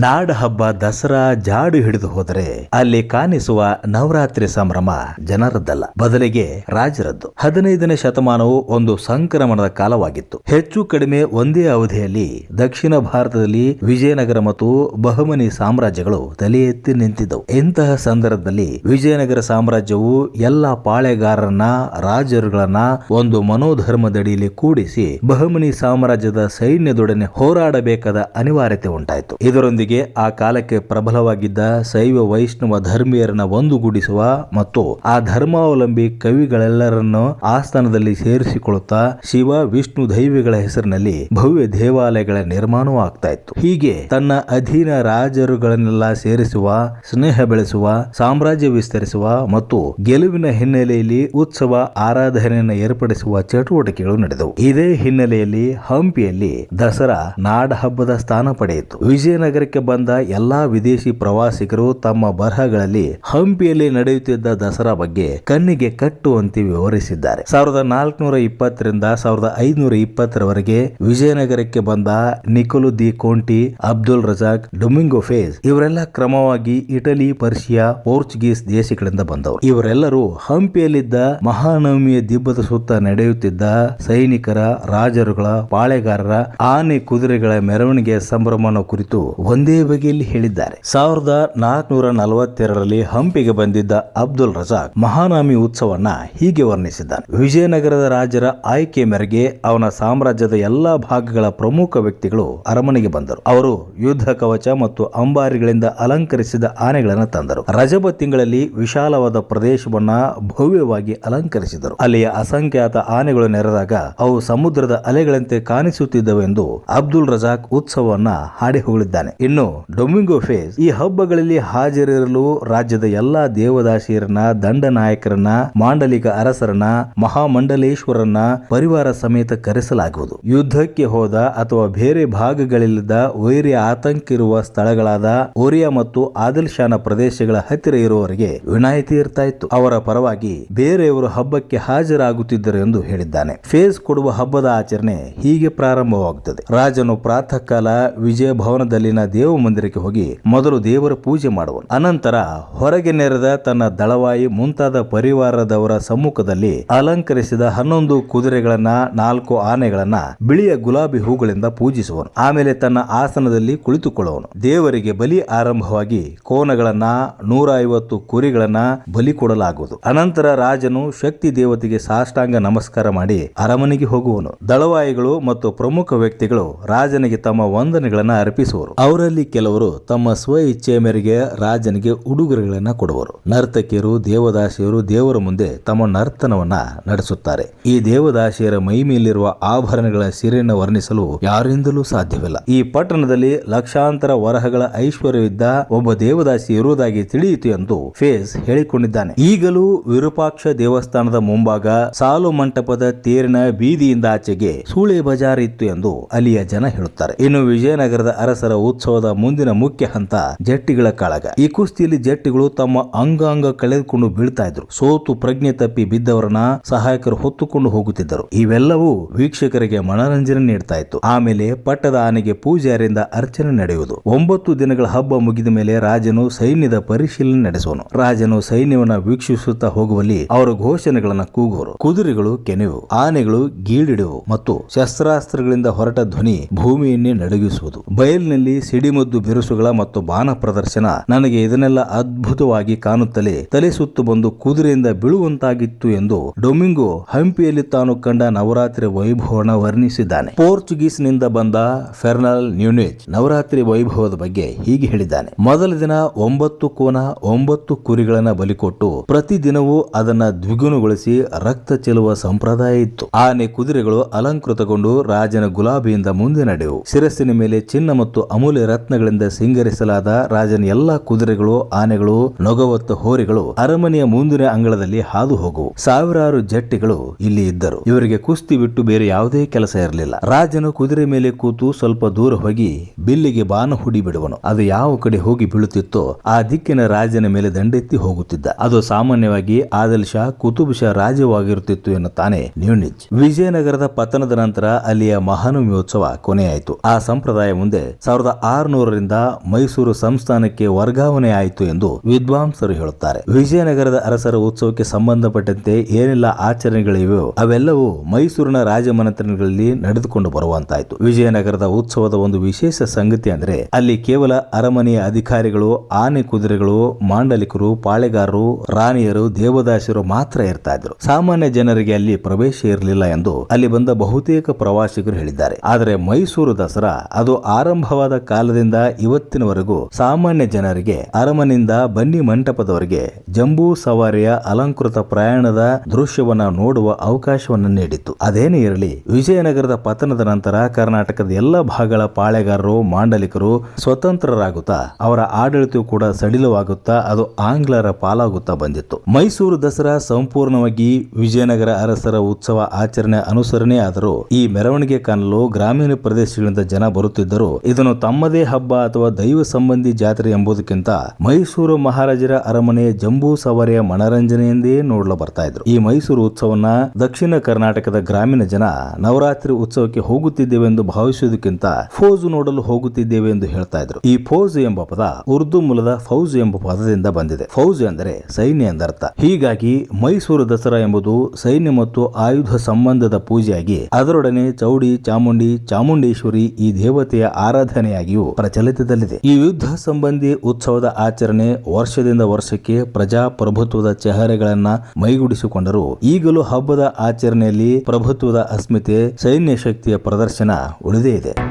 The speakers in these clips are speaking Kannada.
ನಾಡ ಹಬ್ಬ ದಸರಾ ಜಾಡು ಹಿಡಿದು ಹೋದರೆ ಅಲ್ಲಿ ಕಾಣಿಸುವ ನವರಾತ್ರಿ ಸಂಭ್ರಮ ಜನರದ್ದಲ್ಲ. ಬದಲಿಗೆ ರಾಜರದ್ದು. ಹದಿನೈದನೇ ಶತಮಾನವು ಒಂದು ಸಂಕ್ರಮಣದ ಕಾಲವಾಗಿತ್ತು. ಹೆಚ್ಚು ಕಡಿಮೆ ಒಂದೇ ಅವಧಿಯಲ್ಲಿ ದಕ್ಷಿಣ ಭಾರತದಲ್ಲಿ ವಿಜಯನಗರ ಮತ್ತು ಬಹಮನಿ ಸಾಮ್ರಾಜ್ಯಗಳು ತಲೆ ಎತ್ತಿ ನಿಂತಿದ್ದವು. ಇಂತಹ ಸಂದರ್ಭದಲ್ಲಿ ವಿಜಯನಗರ ಸಾಮ್ರಾಜ್ಯವು ಎಲ್ಲ ಪಾಳೆಗಾರರನ್ನ, ರಾಜರುಗಳನ್ನ ಒಂದು ಮನೋಧರ್ಮದಡಿಯಲ್ಲಿ ಕೂಡಿಸಿ ಬಹುಮನಿ ಸಾಮ್ರಾಜ್ಯದ ಸೈನ್ಯದೊಡನೆ ಹೋರಾಡಬೇಕಾದ ಅನಿವಾರ್ಯತೆ ಉಂಟಾಯಿತು. ಇದರೊಂದಿಗೆ ಆ ಕಾಲಕ್ಕೆ ಪ್ರಬಲವಾಗಿದ್ದ ಶೈವ ವೈಷ್ಣವ ಧರ್ಮೀಯರನ್ನ ಒಂದುಗೂಡಿಸುವ ಮತ್ತು ಆ ಧರ್ಮಾವಲಂಬಿ ಕವಿಗಳೆಲ್ಲರನ್ನು ಆಸ್ಥಾನದಲ್ಲಿ ಸೇರಿಸಿಕೊಳ್ಳುತ್ತಾ ಶಿವ, ವಿಷ್ಣು ದೈವಿಗಳ ಹೆಸರಿನಲ್ಲಿ ಭವ್ಯ ದೇವಾಲಯಗಳ ನಿರ್ಮಾಣವೂ ಆಗ್ತಾ ಇತ್ತು. ಹೀಗೆ ತನ್ನ ಅಧೀನ ರಾಜರುಗಳನ್ನೆಲ್ಲ ಸೇರಿಸುವ, ಸ್ನೇಹ ಬೆಳೆಸುವ, ಸಾಮ್ರಾಜ್ಯ ವಿಸ್ತರಿಸುವ ಮತ್ತು ಗೆಲುವಿನ ಹಿನ್ನೆಲೆಯಲ್ಲಿ ಉತ್ಸವ ಆರಾಧನೆಯನ್ನು ಏರ್ಪಡಿಸುವ ಚಟುವಟಿಕೆಗಳು ನಡೆದವು. ಇದೇ ಹಿನ್ನೆಲೆಯಲ್ಲಿ ಹಂಪಿಯಲ್ಲಿ ದಸರಾ ನಾಡ ಹಬ್ಬದ ಸ್ಥಾನ ಪಡೆಯಿತು. ವಿಜಯನಗರಕ್ಕೆ ಬಂದ ಎಲ್ಲಾ ವಿದೇಶಿ ಪ್ರವಾಸಿಗರು ತಮ್ಮ ಬರಹಗಳಲ್ಲಿ ಹಂಪಿಯಲ್ಲಿ ನಡೆಯುತ್ತಿದ್ದ ದಸರಾ ಬಗ್ಗೆ ಕಣ್ಣಿಗೆ ಕಟ್ಟುವಂತೆ ವಿವರಿಸಿದ್ದಾರೆ. ಸಾವಿರದ ನಾಲ್ಕುನೂರ ಇಪ್ಪತ್ತರಿಂದ ಸಾವಿರದ ಐದುನೂರ ಇಪ್ಪತ್ತರವರೆಗೆ ವಿಜಯನಗರಕ್ಕೆ ಬಂದ Nicolo de Conti, Abdul Razzaq, Domingo Paes ಇವರೆಲ್ಲ ಕ್ರಮವಾಗಿ ಇಟಲಿ, ಪರ್ಷಿಯಾ, ಪೋರ್ಚುಗೀಸ್ ದೇಶಗಳಿಂದ ಬಂದವರು. ಇವರೆಲ್ಲರೂ ಹಂಪಿಯಲ್ಲಿದ್ದ ಮಹಾನವಮಿಯ ದಿಬ್ಬದ ಸುತ್ತ ನಡೆಯುತ್ತಿದ್ದ ಸೈನಿಕರ, ರಾಜರುಗಳ, ಪಾಳೆಗಾರರ ಆನೆ ಕುದುರೆಗಳ ಮೆರವಣಿಗೆ ಸಂಭ್ರಮನ ಕುರಿತು ಒಂದೇ ಬಗೆಯಲ್ಲಿ ಹೇಳಿದ್ದಾರೆ. ಸಾವಿರದ ನಾಲ್ಕುನೂರ ನಲವತ್ತೆರಡರಲ್ಲಿ ಹಂಪಿಗೆ ಬಂದಿದ್ದ ಅಬ್ದುಲ್ ರಜಾಕ್ ಮಹಾನಾಮಿ ಉತ್ಸವನ್ನ ಹೀಗೆ ವರ್ಣಿಸಿದ್ದಾನೆ. ವಿಜಯನಗರದ ರಾಜರ ಆಯ್ಕೆ ಮೇರೆಗೆ ಅವನ ಸಾಮ್ರಾಜ್ಯದ ಎಲ್ಲಾ ಭಾಗಗಳ ಪ್ರಮುಖ ವ್ಯಕ್ತಿಗಳು ಅರಮನೆಗೆ ಬಂದರು. ಅವರು ಯುದ್ಧ ಕವಚ ಮತ್ತು ಅಂಬಾರಿಗಳಿಂದ ಅಲಂಕರಿಸಿದ ಆನೆಗಳನ್ನು ತಂದರು. ರಜಬ ತಿಂಗಳಲ್ಲಿ ವಿಶಾಲವಾದ ಪ್ರದೇಶವನ್ನ ಭವ್ಯವಾಗಿ ಅಲಂಕರಿಸಿದರು. ಅಲ್ಲಿಯ ಅಸಂಖ್ಯಾತ ಆನೆಗಳು ನೆರೆದಾಗ ಅವು ಸಮುದ್ರದ ಅಲೆಗಳಂತೆ ಕಾಣಿಸುತ್ತಿದ್ದವೆಂದು ಅಬ್ದುಲ್ ರಜಾಕ್ ಉತ್ಸವವನ್ನ ಹಾಡಿ ಹೋಗಲಿದ್ದಾನೆ ಇನ್ನು ಡೊಮಿಂಗೋ ಫೇಸ್ ಈ ಹಬ್ಬಗಳಲ್ಲಿ ಹಾಜರಿರಲು ರಾಜ್ಯದ ಎಲ್ಲಾ ದೇವದಾಸಿಯರನ್ನ ದಂಡ ನಾಯಕರನ್ನ ಮಾಂಡಲಿಕ ಅರಸರನ್ನ, ಮಹಾಮಂಡಲೇಶ್ವರನ್ನ ಪರಿವಾರ ಸಮೇತ ಕರೆಸಲಾಗುವುದು. ಯುದ್ಧಕ್ಕೆ ಹೋದ ಅಥವಾ ಬೇರೆ ಭಾಗಗಳಿಲ್ಲದ ವೈರ್ಯ ಆತಂಕ ಇರುವ ಸ್ಥಳಗಳಾದ ಓರಿಯಾ ಮತ್ತು ಆದಿಲ್ ಶಾನ ಪ್ರದೇಶಗಳ ಹತ್ತಿರ ಇರುವವರಿಗೆ ವಿನಾಯಿತಿ ಇರ್ತಾ ಇತ್ತು. ಅವರ ಪರವಾಗಿ ಬೇರೆಯವರು ಹಬ್ಬಕ್ಕೆ ಹಾಜರಾಗುತ್ತಿದ್ದರು ಎಂದು ಹೇಳಿದ್ದಾನೆ. ಫೇಸ್ ಕೊಡುವ ಹಬ್ಬದ ಆಚರಣೆ ಹೀಗೆ ಪ್ರಾರಂಭವಾಗುತ್ತದೆ. ರಾಜನು ಪ್ರಾತಃ ಕಾಲ ವಿಜಯ ಭವನದಲ್ಲಿನ ದೇವ ಮಂದಿರಕ್ಕೆ ಹೋಗಿ ಮೊದಲು ದೇವರ ಪೂಜೆ ಮಾಡುವನು. ಅನಂತರ ಹೊರಗೆ ನೆರೆದ ತನ್ನ ದಳವಾಯಿ ಮುಂತಾದ ಪರಿವಾರದವರ ಸಮ್ಮುಖದಲ್ಲಿ ಅಲಂಕರಿಸಿದ ಹನ್ನೊಂದು ಕುದುರೆಗಳನ್ನ, ನಾಲ್ಕು ಆನೆಗಳನ್ನ ಬಿಳಿಯ ಗುಲಾಬಿ ಹೂಗಳಿಂದ ಪೂಜಿಸುವನು. ಆಮೇಲೆ ತನ್ನ ಆಸನದಲ್ಲಿ ಕುಳಿತುಕೊಳ್ಳುವನು. ದೇವರಿಗೆ ಬಲಿ ಆರಂಭವಾಗಿ ಕೋನಗಳನ್ನ ನೂರ ಐವತ್ತು ಕುರಿಗಳನ್ನ ಬಲಿ ಕೊಡಲಾಗುವುದು. ಅನಂತರ ರಾಜನು ಶಕ್ತಿ ದೇವತೆಗೆ ಸಾಷ್ಟಾಂಗ ನಮಸ್ಕಾರ ಮಾಡಿ ಅರಮನೆಗೆ ಹೋಗುವನು. ದಳವಾಯಿಗಳು ಮತ್ತು ಪ್ರಮುಖ ವ್ಯಕ್ತಿಗಳು ರಾಜನಿಗೆ ತಮ್ಮ ವಂದನೆಗಳನ್ನ ಅರ್ಪಿಸುವರು. ಅವರಲ್ಲಿ ಕೆಲವರು ತಮ್ಮ ಸ್ವ ಇಚ್ಛೆಯ ಮೇರೆಗೆ ರಾಜನಿಗೆ ಉಡುಗೊರೆಗಳನ್ನ ಕೊಡುವರು. ನರ್ತಕಿಯರು, ದೇವದಾಸಿಯರು ದೇವರ ಮುಂದೆ ತಮ್ಮ ನರ್ತನವನ್ನ ನಡೆಸುತ್ತಾರೆ. ಈ ದೇವದಾಸಿಯರ ಮೈ ಮೇಲಿರುವ ಆಭರಣಗಳ ಸಿರಿಯನ್ನು ವರ್ಣಿಸಲು ಯಾರಿಂದಲೂ ಸಾಧ್ಯವಿಲ್ಲ. ಈ ಪಟ್ಟಣದಲ್ಲಿ ಲಕ್ಷಾಂತರ ವರಹಗಳ ಐಶ್ವರ್ಯವಿದ್ದ ಒಬ್ಬ ದೇವದಾಸಿ ಇರುವುದಾಗಿ ತಿಳಿಯಿತು ಎಂದು ಫೇಸ್ ಹೇಳಿಕೊಂಡಿದ್ದಾನೆ. ಈಗಲೂ ವಿರೂಪಾಕ್ಷ ದೇವಸ್ಥಾನದ ಮುಂಭಾಗ ಸಾಲು ಮಂಟಪದ ತೇರಿನ ಬೀದಿಯಿಂದ ಆಚೆಗೆ ಸೂಳೆ ಬಜಾರ್ ಇತ್ತು ಎಂದು ಅಲ್ಲಿಯ ಜನ ಹೇಳುತ್ತಾರೆ. ಇನ್ನು ವಿಜಯನಗರದ ಅರಸರ ಉತ್ಸವದ ಮುಂದಿನ ಮುಖ್ಯ ಹಂತ ಜಟ್ಟಿಗಳ ಕಾಳಗ. ಈ ಕುಸ್ತಿಯಲ್ಲಿ ಜಟ್ಟಿಗಳು ತಮ್ಮ ಅಂಗಾಂಗ ಕಳೆದುಕೊಂಡು ಬೀಳ್ತಾ ಇದ್ರು. ಸೋತು ಪ್ರಜ್ಞೆ ತಪ್ಪಿ ಬಿದ್ದವರನ್ನ ಸಹಾಯಕರು ಹೊತ್ತುಕೊಂಡು ಹೋಗುತ್ತಿದ್ದರು. ಇವೆಲ್ಲವೂ ವೀಕ್ಷಕರಿಗೆ ಮನರಂಜನೆ ನೀಡ್ತಾ ಇತ್ತು. ಆಮೇಲೆ ಪಟ್ಟದ ಆನೆಗೆ ಪೂಜಾರಿಯಿಂದ ಅರ್ಚನೆ ನಡೆಯುವುದು. ಒಂಬತ್ತು ದಿನಗಳ ಹಬ್ಬ ಮುಗಿದ ಮೇಲೆ ರಾಜನು ಸೈನ್ಯದ ಪರಿಶೀಲನೆ ನಡೆಸುವನು. ರಾಜನು ಸೈನ್ಯವನ್ನ ವೀಕ್ಷಿಸುತ್ತಾ ಹೋಗುವಲ್ಲಿ ಅವರ ಘೋಷಣೆಗಳನ್ನ ಕೂಗುವರು. ಕುದುರೆಗಳು ಕೆನೆವು. ಆನೆಗಳು ಗೀಳಿಡುವು ಮತ್ತು ಶಸ್ತ್ರಾಸ್ತ್ರಗಳಿಂದ ಹೊರಟ ಧ್ವನಿ ಭೂಮಿಯನ್ನೇ ನಡುಗಿಸುವುದು. ಬಯಲಿನಲ್ಲಿ ಸಿಡಿಮದ್ದು ಬಿರುಸುಗಳ ಮತ್ತು ಬಾನ ಪ್ರದರ್ಶನ ನನಗೆ ಇದನ್ನೆಲ್ಲ ಅದ್ಭುತವಾಗಿ ಕಾಣುತ್ತಲೇ ತಲೆ ಸುತ್ತು ಬಂದು ಕುದುರೆಯಿಂದ ಬೀಳುವಂತಾಗಿತ್ತು ಎಂದು ಡೊಮಿಂಗೊ ಹಂಪಿಯಲ್ಲಿ ತಾನು ಕಂಡ ನವರಾತ್ರಿ ವೈಭವನ ವರ್ಣಿಸಿದ್ದಾನೆ. ಪೋರ್ಚುಗೀಸ್ನಿಂದ ಬಂದ ಫೆರ್ನಲ್ ನ್ಯೂನೇಜ್ ನವರಾತ್ರಿ ವೈಭವದ ಬಗ್ಗೆ ಹೀಗೆ ಹೇಳಿದ್ದಾನೆ. ಮೊದಲ ದಿನ ಒಂಬತ್ತು ಕೋನ ಒಂಬತ್ತು ಕುರಿಗಳನ್ನ ಬಲಿಕೊಟ್ಟು ಪ್ರತಿದಿನವೂ ಅದನ್ನ ದ್ವಿಗುಣಗೊಳಿಸಿ ರಕ್ತ ಚೆಲುವ ಸಂಪ್ರದಾಯ ಇತ್ತು. ಆನೆ ಕುದುರೆಗಳು ಅಲಂಕೃತಗೊಂಡು ರಾಜನ ಗುಲಾಬಿಯಿಂದ ಮುಂದೆ ನಡೆವು. ಶಿರಸ್ಸಿನ ಮೇಲೆ ಚಿನ್ನ ಮತ್ತು ಅಮೂಲ್ಯ ರತ್ನಗಳಿಂದ ಸಿಂಗರಿಸಲಾದ ರಾಜನ ಎಲ್ಲಾ ಕುದುರೆಗಳು, ಆನೆಗಳು, ನೊಗವತ್ತ ಹೋರಿಗಳು ಅರಮನೆಯ ಮುಂದಿನ ಅಂಗಳದಲ್ಲಿ ಹಾದು ಹೋಗುವು ಸಾವಿರಾರು ಜಟ್ಟಿಗಳು ಇಲ್ಲಿ ಇದ್ದರು. ಇವರಿಗೆ ಕುಸ್ತಿ ಬಿಟ್ಟು ಬೇರೆ ಯಾವುದೇ ಕೆಲಸ ಇರಲಿಲ್ಲ. ರಾಜನು ಕುದುರೆ ಮೇಲೆ ಕೂತು ಸ್ವಲ್ಪ ದೂರ ಹೋಗಿ ಬಿಲ್ಲಿಗೆ ಬಾನ ಹುಡಿ ಬಿಡುವನು. ಅದು ಯಾವ ಕಡೆ ಹೋಗಿ ಬೀಳುತ್ತಿತ್ತೋ ಆ ದಿಕ್ಕಿನ ರಾಜನ ಮೇಲೆ ದಂಡೆತ್ತಿ ಹೋಗುತ್ತಿದ್ದ. ಅದು ಸಾಮಾನ್ಯವಾಗಿ ಆದಲ್ ಶಾ, ಕುತುಬ್ ಶಾ ರಾಜ್ಯವಾಗಿರುತ್ತಿತ್ತು ಎನ್ನುತ್ತಾನೆ ನ್ಯೂನಿಜ್ ವಿಜಯನಗರದ ಪತನದ ನಂತರ ಅಲ್ಲಿಯ ಮಹಾನುಮಿ ಉತ್ಸವ ಕೊನೆಯಾಯಿತು. ಆ ಸಂಪ್ರದಾಯ ಮುಂದೆ ಸಾವಿರದ ಆರುನೂರರಿಂದ ಮೈಸೂರು ಸಂಸ್ಥಾನಕ್ಕೆ ವರ್ಗಾವಣೆ ಆಯಿತು ಎಂದು ವಿದ್ವಾಂಸರು ಹೇಳುತ್ತಾರೆ. ವಿಜಯನಗರದ ಅರಸರ ಉತ್ಸವಕ್ಕೆ ಸಂಬಂಧಪಟ್ಟಂತೆ ಏನೆಲ್ಲ ಆಚರಣೆಗಳಿವೆಯೋ ಅವೆಲ್ಲವೂ ಮೈಸೂರಿನ ರಾಜಮನೆತನಗಳಲ್ಲಿ ನಡೆದುಕೊಂಡು ಬರುವಂತಾಯಿತು. ವಿಜಯನಗರದ ಉತ್ಸವದ ಒಂದು ವಿಶೇಷ ಸಂಗತಿ ಅಂದ್ರೆ ಅಲ್ಲಿ ಕೇವಲ ಅರಮನೆಯ ಅಧಿಕಾರಿಗಳು, ಆನೆ ಕುದುರೆಗಳು, ಮಾಂಡಲಿಕರು, ಪಾಳೆಗಾರರು, ರಾಣಿಯರು ದೇವದಾಸರು ಮಾತ್ರ ಇರ್ತಾ ಇದ್ರು ಸಾಮಾನ್ಯ ಜನರಿಗೆ ಅಲ್ಲಿ ಪ್ರವೇಶ ಇರಲಿಲ್ಲ ಎಂದು ಅಲ್ಲಿ ಬಂದ ಬಹುತೇಕ ಪ್ರವಾಸಿಗರು ಹೇಳಿದ್ದಾರೆ. ಆದರೆ ಮೈಸೂರು ದಸರಾ ಅದು ಆರಂಭವಾದ ಕಾಲದಿಂದ ಇವತ್ತಿನವರೆಗೂ ಸಾಮಾನ್ಯ ಜನರಿಗೆ ಅರಮನೆಯಿಂದ ಬನ್ನಿ ಮಂಟಪದವರೆಗೆ ಜಂಬೂ ಸವಾರಿಯ ಅಲಂಕೃತ ಪ್ರಯಾಣದ ದೃಶ್ಯವನ್ನ ನೋಡುವ ಅವಕಾಶವನ್ನು ನೀಡಿತ್ತು. ಅದೇನೇ ಇರಲಿ, ವಿಜಯನಗರದ ಪತನದ ನಂತರ ಕರ್ನಾಟಕದ ಎಲ್ಲ ಭಾಗಗಳ ಪಾಳೆಗಾರರು, ಮಾಂಡಲಿಕರು ಸ್ವತಂತ್ರರಾಗುತ್ತಾ, ಅವರ ಆಡಳಿತವು ಕೂಡ ಸಡಿಲವಾಗುತ್ತಾ, ಅದು ಆಂಗ್ಲರ ಪಾಲಾಗುತ್ತಾ ಬಂದಿತ್ತು. ಮೈಸೂರು ದಸರಾ ಸಂಪೂರ್ಣವಾಗಿ ವಿಜಯನಗರ ಅರಸರ ಉತ್ಸವ ಆಚರಣೆ ಅನುಸರಣೆ ಆದರೂ ಈ ಮೆರವಣಿಗೆ ಕಾಣಲು ಗ್ರಾಮೀಣ ಪ್ರದೇಶಗಳಿಂದ ಜನ ಬರುತ್ತಿದ್ದರು ಇದನ್ನು ತಮ್ಮದೇ ಹಬ್ಬ ಅಥವಾ ದೈವ ಸಂಬಂಧಿ ಜಾತ್ರೆ ಎಂಬುದಕ್ಕಿಂತ ಮೈಸೂರು ಮಹಾರಾಜರ ಅರಮನೆಯ ಜಂಬೂ ಸವಾರಿಯ ಮನರಂಜನೆಯೆಂದೇ ನೋಡಲು ಬರ್ತಾ ಇದ್ರು. ಈ ಮೈಸೂರು ಉತ್ಸವನ್ನ ದಕ್ಷಿಣ ಕರ್ನಾಟಕದ ಗ್ರಾಮೀಣ ಜನ ನವರಾತ್ರಿ ಉತ್ಸವಕ್ಕೆ ಹೋಗುತ್ತಿದ್ದೇವೆ ಎಂದು ಭಾವಿಸುವುದಕ್ಕಿಂತ ಫೋಜು ನೋಡಲು ಹೋಗುತ್ತಿದ್ದೇವೆ ಎಂದು ಹೇಳ್ತಾ ಇದ್ರು. ಈ ಫೌಜ್ ಎಂಬ ಪದ ಉರ್ದು ಮೂಲದ ಫೌಜ್ ಎಂಬ ಪದದಿಂದ ಬಂದಿದೆ. ಫೌಜ್ ಎಂದರೆ ಸೈನ್ಯ ಎಂದರ್ಥ. ಹೀಗಾಗಿ ಮೈಸೂರು ದಸರಾ ಎಂಬುದು ಸೈನ್ಯ ಮತ್ತು ಆಯುಧ ಸಂಬಂಧದ ಪೂಜೆಯಾಗಿ ಅದರೊಡನೆ ಚೌಡಿ, ಚಾಮುಂಡಿ, ಚಾಮುಂಡೇಶ್ವರಿ ಈ ದೇವತೆಯ ಆರಾಧನೆಯಾಗಿಯೂ ಪ್ರಚಲಿತದಲ್ಲಿದೆ. ಈ ಯುದ್ಧ ಸಂಬಂಧಿ ಉತ್ಸವದ ಆಚರಣೆ ವರ್ಷದಿಂದ ವರ್ಷಕ್ಕೆ ಪ್ರಜಾಪ್ರಭುತ್ವದ ಚಹರೆಗಳನ್ನ ಮೈಗೂಡಿಸಿಕೊಂಡರು. ಈಗಲೂ ಹಬ್ಬದ ಆಚರಣೆಯಲ್ಲಿ ಪ್ರಭುತ್ವದ ಅಸ್ಮಿತೆ ಸೈನ್ಯ ಶಕ್ತಿಯ ಪ್ರದರ್ಶನ ಉಳಿದೇ ಇದೆ.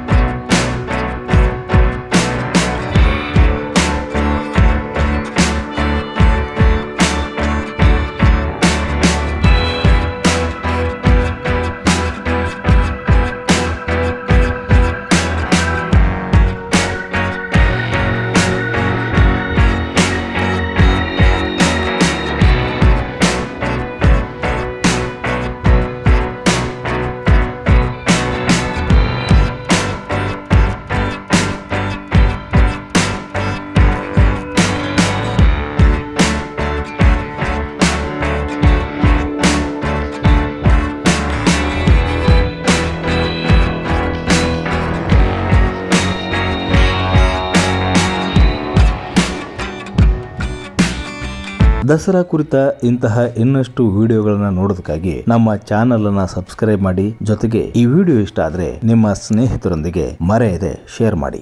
ದಸರಾ ಕುರಿತ ಇಂತಹ ಇನ್ನಷ್ಟು ವಿಡಿಯೋಗಳನ್ನ ನೋಡೋದಕ್ಕಾಗಿ ನಮ್ಮ ಚಾನೆಲ್ ಅನ್ನ ಸಬ್ಸ್ಕ್ರೈಬ್ ಮಾಡಿ ಜೊತೆಗೆ ಈ ವಿಡಿಯೋ ಇಷ್ಟ ಆದ್ರೆ ನಿಮ್ಮ ಸ್ನೇಹಿತರೊಂದಿಗೆ ಮರೆಯದೆ ಶೇರ್ ಮಾಡಿ.